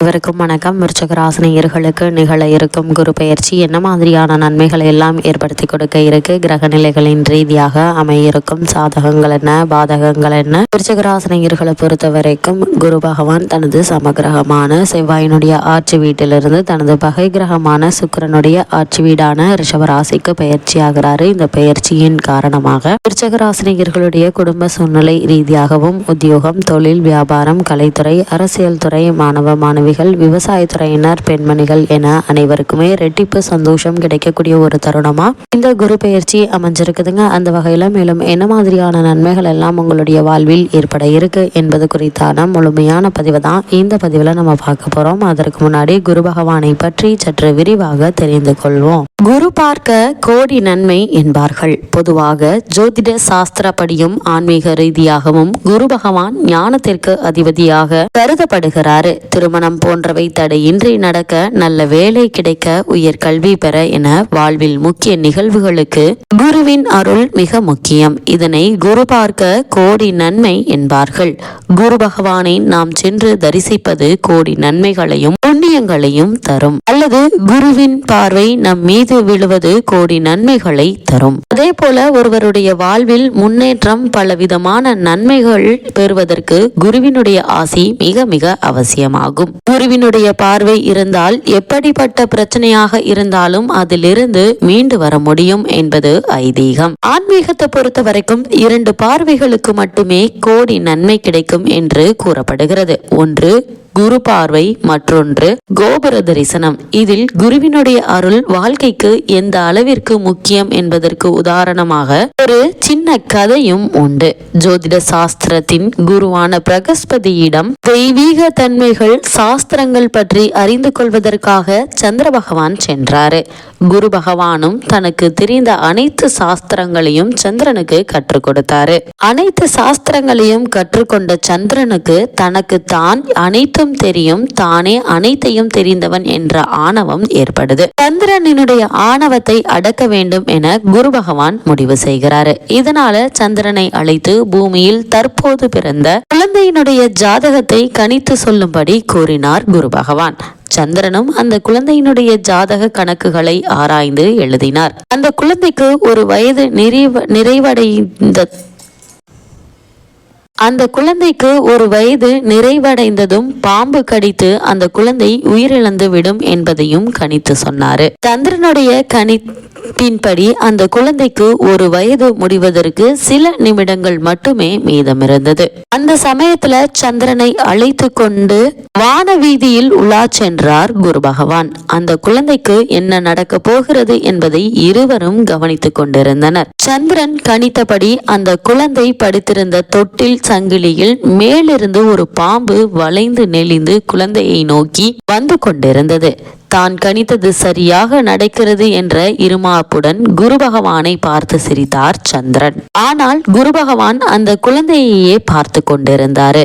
இவருக்கும் வணக்கம். விருச்சகராசனையர்களுக்கு நிகழ இருக்கும் குரு பயிற்சி என்ன மாதிரியான நன்மைகளை எல்லாம் ஏற்படுத்தி கொடுக்க இருக்கு? கிரக நிலைகளின் ரீதியாக அமையிருக்கும் சாதகங்கள் என்ன? பாதகங்கள் என்ன? விருச்சகராசனையர்களை பொறுத்த வரைக்கும் குரு பகவான் தனது சமகிரகமான செவ்வாயினுடைய ஆட்சி வீட்டிலிருந்து தனது பகை கிரகமான சுக்கிரனுடைய ஆட்சி வீடான ரிஷபராசிக்கு பயிற்சியாகிறாரு இந்த பயிற்சியின் காரணமாக விருச்சகராசினியர்களுடைய குடும்ப சூழ்நிலை ரீதியாகவும் உத்தியோகம் தொழில் வியாபாரம் கலைத்துறை அரசியல் துறை மாணவ மாணவிகள் விவசாயத்துறையினர் பெண்மணிகள் என அனைவருக்குமே ரெட்டிப்பு சந்தோஷம் கிடைக்கக்கூடிய ஒரு தருணமா? இந்த குரு பெயர்ச்சி அமைஞ்சிருக்குதுங்க. அந்த வகையில மேலும் என்ன மாதிரியான நன்மைகள் எல்லாம் உங்களுடைய வாழ்வில் ஏற்பட இருக்கு என்பது குறித்தான முழுமையான பதிவு தான் இந்த பதிவில் நம்ம பார்க்க போறோம். அதற்கு முன்னாடி குரு பகவானை பற்றி சற்று விரிவாக தெரிந்து கொள்வோம். குரு பார்க்க கோடி நன்மை என்பார்கள். பொதுவாக ஜோதிட சாஸ்திரப்படியும் ஆன்மீக ரீதியாகவும் குரு பகவான் ஞானத்திற்கு அதிபதியாக கருதப்படுகிறாரு. திருமணம் போன்றவை தடையின்றி நடக்க நல்ல வேலை கிடைக்க உயர் கல்வி பெற என வாழ்வில் முக்கிய நிகழ்வுகளுக்கு குருவின் அருள் மிக முக்கியம். இதனை குரு பார்க்க கோடி நன்மை என்பார்கள். குரு பகவானை நாம் சென்று தரிசிப்பது கோடி நன்மைகளையும் புண்ணியங்களையும் தரும். அல்லது குருவின் பார்வை நம் மீது விழுவது கோடி நன்மைகளை தரும். அதே போல ஒருவருடைய வாழ்வில் முன்னேற்றம் பலவிதமான நன்மைகள் பெறுவதற்கு குருவினுடைய ஆசி மிக மிக அவசியமாகும். குருவினுடைய பார்வை இருந்தால் எப்படிப்பட்ட பிரச்சனையாக இருந்தாலும் அதிலிருந்து மீண்டு வர முடியும் என்பது ஐதீகம். ஆன்மீகத்தை பொறுத்த வரைக்கும் இரண்டு பார்வைகளுக்கு மட்டுமே கோடி நன்மை கிடைக்கும் என்று கூறப்படுகிறது. ஒன்று குரு பார்வை மற்றொன்று கோபுர தரிசனம். இதில் குருவினுடைய அருள் வாழ்க்கைக்கு எந்த அளவிற்கு முக்கியம் என்பதற்கு உதாரணமாக ஒரு சின்ன கதையும் உண்டு. ஜோதிட சாஸ்திரத்தின் குருவான பிரகஸ்பதியிடம் தெய்வீக தன்மைகள் சாஸ்திரங்கள் பற்றி அறிந்து கொள்வதற்காக சந்திர பகவான் சென்றாரு. குரு பகவானும் தனக்கு தெரிந்த அனைத்து சாஸ்திரங்களையும் சந்திரனுக்கு கற்றுக் கொடுத்தாரு. அனைத்து சாஸ்திரங்களையும் கற்றுக்கொண்ட சந்திரனுக்கு தனக்கு தான் அனைத்து அனைத்தும் தெரியும் தானே அனைத்தையும் தெரிந்தவன் என்ற ஆணவம் ஏற்படுது. சந்திரனினுடைய ஆணவத்தை அடக்க வேண்டும் என குரு பகவான் முடிவு செய்கிறாரு. இதனால சந்திரனை அழைத்து பூமியில் தற்போது பிறந்த குழந்தையினுடைய ஜாதகத்தை கணித்து சொல்லும்படி கூறினார் குரு பகவான். சந்திரனும் அந்த குழந்தையினுடைய ஜாதக கணக்குகளை ஆராய்ந்து எழுதினார். அந்த குழந்தைக்கு ஒரு வயது நிறைவ நிறைவடைந்த அந்த குழந்தைக்கு ஒரு வயது நிறைவடைந்ததும் பாம்பு கடித்து அந்த குழந்தை உயிரிழந்து விடும் என்பதையும் கணித்து சொன்னாரு. சந்திரனுடைய கணிப்பின்படி அந்த குழந்தைக்கு ஒரு வயது முடிவதற்கு சில நிமிடங்கள் மட்டுமே மீதமிருந்தது. அந்த சமயத்துல சந்திரனை அழைத்து கொண்டு வான வீதியில் உலா சென்றார் குரு பகவான். அந்த குழந்தைக்கு என்ன நடக்க போகிறது என்பதை இருவரும் கவனித்துக் கொண்டிருந்தனர். சந்திரன் கணித்தபடி அந்த குழந்தை படுத்திருந்த தொட்டில் சங்கிலியில் மேலிருந்து ஒரு பாம்பு வளைந்து நெளிந்து குழந்தையை நோக்கி வந்து கொண்டிருந்தது. தான் கணித்தது சரியாக நடக்கிறது என்ற இருமாப்புடன் குரு பகவானை பார்த்து சிரித்தார் சந்திரன். ஆனால் குரு பகவான் அந்த குழந்தையையே பார்த்து கொண்டிருந்தாரு.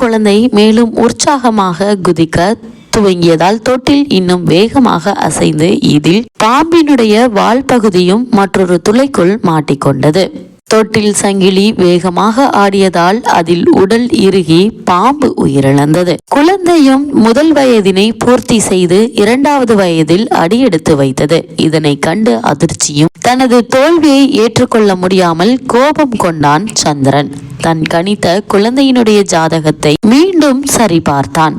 குழந்தை மேலும் உற்சாகமாக குதிக்க துவங்கியதால் தொட்டில் இன்னும் வேகமாக அசைந்து இதில் பாம்பினுடைய வால் பகுதியும் மற்றொரு துளைக்குள் மாட்டிக்கொண்டது. தொட்டில் சங்கிலி வேகமாக ஆடியதால் அதில் உடல் இறுகி பாம்பு உயிரிழந்தது. குழந்தையும் முதல் வயதினை பூர்த்தி செய்து இரண்டாவது வயதில் அடியெடுத்து வைத்தது. இதனை கண்டு அதிர்ச்சியும் தனது தோல்வியை ஏற்றுக்கொள்ள முடியாமல் கோபம் கொண்டான் சந்திரன். தன் கணித்த குழந்தையினுடைய ஜாதகத்தை மீண்டும் சரிபார்த்தான்.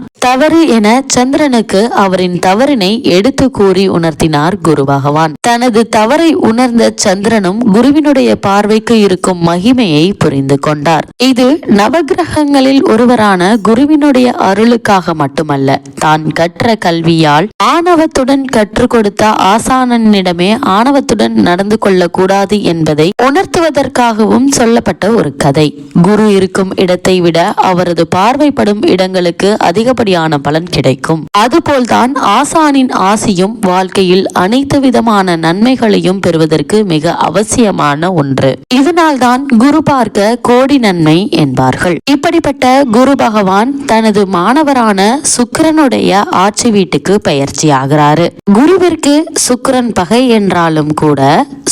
தான் தவறு என சந்திரனுக்கு அவரின் தவறினை எடுத்து கூறி உணர்த்தினார் குரு பகவான். தனது தவறை உணர்ந்த சந்திரனும் குருவினுடைய பார்வைக்கு இருக்கும் மகிமையை புரிந்து கொண்டார். இது நவகிரகங்களில் ஒருவரான குருவினுடைய அருளுக்காக மட்டுமல்ல தான் கற்ற கல்வியால் ஆணவத்துடன் கற்றுக் கொடுத்த ஆசானனிடமே ஆணவத்துடன் நடந்து கொள்ளக்கூடாது என்பதை உணர்த்துவதற்காகவும் சொல்லப்பட்ட ஒரு கதை. குரு இருக்கும் இடத்தை விட அவரது பார்வைப்படும் இடங்களுக்கு அதிகப்படியான பலன் கிடைக்கும். அதுபோல்தான் ஆசானின் ஆசியும் வாழ்க்கையில் அனைத்து விதமான நன்மைகளையும் பெறுவதற்கு மிக அவசியமான ஒன்று. இதனால்தான் குரு பார்க்க கோடி நன்மை என்பார்கள். இப்படிப்பட்ட குரு பகவான் தனது மாணவரான சுக்கரனுடைய ஆட்சி வீட்டுக்கு பயிற்சி ஆகிறாரு குருவிற்கு சுக்கரன் பகை என்றாலும் கூட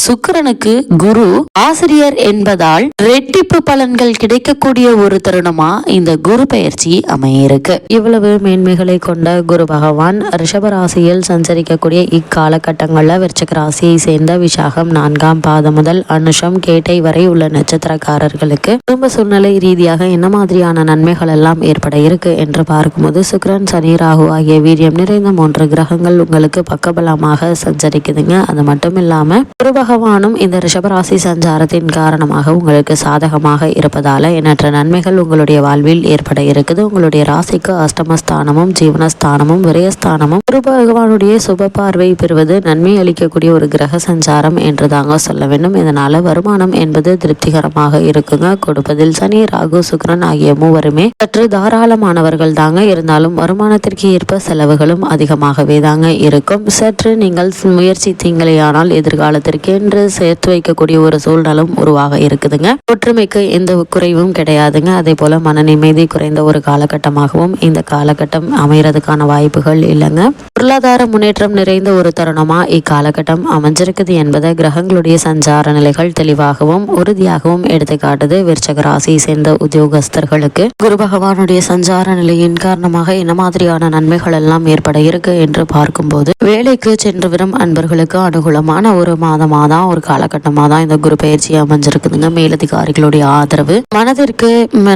சுக்கரனுக்கு குரு ஆசிரியர் என்பதால் ரெட்டிப்பு பலன்கள் கிடைக்கக்கூடிய ஒரு தருணமா இந்த குரு பயிற்சி அமையிருக்கு. இவ்வளவு மேன்மைகளை கொண்ட குரு பகவான் ரிஷபராசியில் சஞ்சரிக்கக்கூடிய இக்காலகட்டங்களில் விருச்சக ராசியை சேர்ந்த விசாகம் நான்காம் பாதம் முதல் அனுஷம் கேட்டை வரை உள்ள நட்சத்திரக்காரர்களுக்கு குடும்ப சூழ்நிலை ரீதியாக என்ன மாதிரியான நன்மைகள் எல்லாம் ஏற்பட இருக்கு என்று பார்க்கும்போது சுக்ரன் சனி ராகு ஆகிய வீரியம் நிறைந்த மூன்று கிரகங்கள் உங்களுக்கு பக்கபலமாக சஞ்சரிக்குதுங்க. அது மட்டும் இல்லாம குரு பகவானும் இந்த ரிஷபராசி சஞ்சாரத்தின் காரணமாக உங்களுக்கு சாதகமாக இருப்பதால் எண்ணற்ற நன்மைகள் உங்களுடைய வாழ்வில் ஏற்பட இருக்குது. உங்களுடைய ராசிக்கு அஷ்டமஸ்தானமும் ஜீவனஸ்தானமும் விரயஸ்தானமும் குரு பகவானுடைய சுப பார்வை பெறுவது நன்மை அளிக்கக்கூடிய ஒரு கிரக சஞ்சாரம் என்று தாங்க சொல்ல வேண்டும். இதனால வருமானம் என்பது திருப்திகரமாக இருக்குங்க. கொடுப்பதில் சனி ராகு சுக்கிரன் ஆகிய மூவருமே சற்று தாராளமானவர்கள் தாங்க. இருந்தாலும் வருமானத்திற்கு ஏற்ப செலவுகளும் அதிகமாகவே தாங்க இருக்கும். சற்று நீங்கள் முயற்சி தீங்களையானால் எதிர்காலத்திற்கே என்று சேர்த்து வைக்கக்கூடிய ஒரு சூழ்நிலும் உருவாக இருக்குதுங்க. ஒற்றுமைக்கு எந்த குறைவும் கிடையாதுங்க. அதே போல மன நிம்மதி குறைந்த ஒரு காலகட்டமாகவும் இந்த காலகட்டம் அமைகிறதுக்கான வாய்ப்புகள் இல்லைங்க. பொருளாதார முன்னேற்றம் நிறைந்த ஒரு தருணமா இக்காலகட்டம் அமைஞ்சிருக்குது என்பதை கிரகங்களுடைய சஞ்சார நிலைகள் தெளிவாகவும் உறுதியாகவும் எடுத்துக்காட்டுது விருச்சக ராசியை சேர்ந்த உத்தியோகஸ்தர்களுக்கு. குரு பகவானுடைய சஞ்சார நிலையின் காரணமாக என்ன மாதிரியான நன்மைகள் எல்லாம் ஏற்பட இருக்கு என்று பார்க்கும்போது வேலைக்கு சென்று வரும் அன்பர்களுக்கு அனுகூலமான ஒரு மாதமாக தான் ஒரு காலகட்டமாக தான் இந்த குரு பயிற்சி அமைஞ்சிருக்குதுங்க. மேலதிகாரிகளுடைய ஆதரவு. மனதிற்கு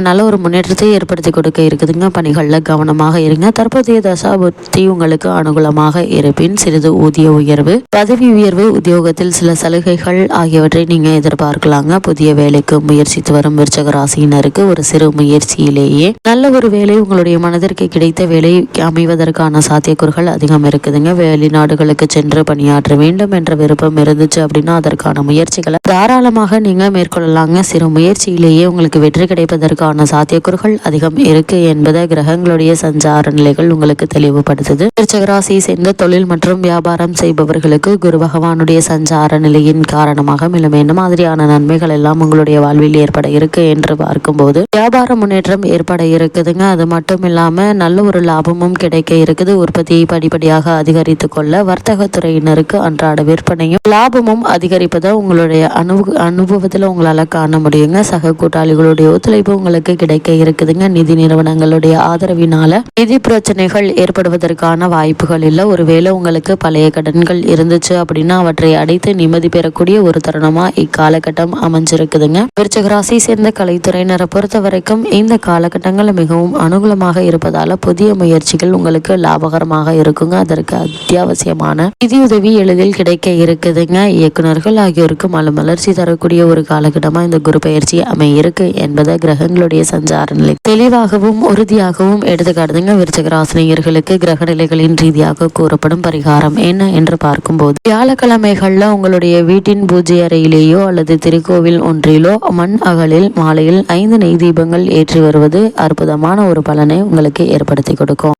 நல்ல ஒரு முன்னேற்றத்தை ஏற்படுத்தி கொடுக்க இருக்குதுங்க. பணிகளில் கவனமாக இருங்க. தற்போதைய தசாபுத்தி உங்களுக்கு அனுகூலமாக இருப்பின் சிறிது ஊதிய உயர்வு பதவி உயர்வு உத்தியோகத்தில் சில சலுகைகள் ஆகியவற்றை நீங்கள் எதிர்பார்க்கலாங்க. புதிய வேலைக்கு முயற்சித்து வரும் விருச்சக ராசியினருக்கு ஒரு சிறு முயற்சியிலேயே நல்ல ஒரு வேலை உங்களுடைய மனதிற்கு கிடைத்த வேலை அமைவதற்கான சாத்தியக்கூறுகள் அதிகம் இருக்குதுங்க. வெளிநாடுகளுக்கு சென்று பணியாற்ற வேண்டும் என்ற விருப்பம் இருந்துச்சு அப்படின்னு அதற்கான முயற்சிகளை தாராளமாக நீங்கள் மேற்கொள்ளலாங்க. சிறு முயற்சியிலேயே உங்களுக்கு வெற்றி கிடைப்பதற்கான சாத்தியக்கூறுகள் அதிகம் இருக்கு என்பதை கிரகங்களுடைய சஞ்சார நிலைகள் உங்களுக்கு தெளிவுபடுத்துது. விருச்சகராசியை சேர்ந்த தொழில் மற்றும் வியாபாரம் செய்பவர்களுக்கு குரு பகவானுடைய சஞ்சார நிலையின் காரணமாக மேலும் என்ன மாதிரியான நன்மைகள் எல்லாம் உங்களுடைய வாழ்வில் ஏற்பட இருக்கு என்று பார்க்கும்போது வியாபார முன்னேற்றம் ஏற்பட இருக்குதுங்க. அது மட்டும் இல்லாம நல்ல ஒரு லாபமும் கிடைக்க இருக்குது. உற்பத்தியை படிப்படியாக அதிகரித்து கொள்ள வர்த்தக துறையினருக்கு அன்றாட விற்பனையும் லாபமும் அதிகரிப்பதை உங்களுடைய அனுபவ அனுபவத்தில் உங்களால் காண முடியுங்க. சக கூட்டாளிகளுடைய ஒத்துழைப்பு உங்களுக்கு கிடைக்க இருக்குதுங்க. நிதி நிறுவனங்களுடைய ஆதரவினால நிதி பிரச்சனைகள் ஏற்படுவதற்கான வாய்ப்புகள் இல்லை. ஒருவேளை உங்களுக்கு பழைய கடன்கள் இருந்துச்சு அப்படின்னா அவற்றை அடைத்து நிம்மதி பெறக்கூடிய ஒரு தருணமா இக்காலகட்டம் அமைஞ்சிருக்குதுங்க. விருச்சகராசி சேர்ந்த கலைத்துறையினரை பொறுத்த வரைக்கும் இந்த காலகட்டங்கள் மிகவும் அனுகூலமாக இருப்பதால புதிய முயற்சிகள் உங்களுக்கு லாபகரமாக இருக்குங்க. அதற்கு அத்தியாவசியமான நிதியுதவி எளிதில் கிடைக்க இருக்குதுங்க. இயக்குநர்கள் ஆகியோருக்கு மல மலர்ச்சி தரக்கூடிய ஒரு காலகட்டமாக இந்த குரு பயிற்சி அமையிருக்கு என்பதை கிரகங்களுடைய சஞ்சார நிலை தெளிவாகவும் உறுதியாகவும் எடுத்துக்காட்டுதுங்க விருச்சக ராசினியர்களுக்கு கிரக நிலைகளின் ரீதியாக கூறப்படும் பரிகாரம் என்ன என்று பார்க்கும்போது வியாழக்கிழமைகள்ல உங்களுடைய வீட்டின் பூஜை அறையிலேயோ அல்லது திருக்கோவில் ஒன்றிலோ மண் அகலில் மாலையில் ஐந்து நெய் தீபங்கள் ஏற்றி வருவது அற்புதமான ஒரு பலனை உங்களுக்கு ஏற்படுத்தி கொடுக்கும்.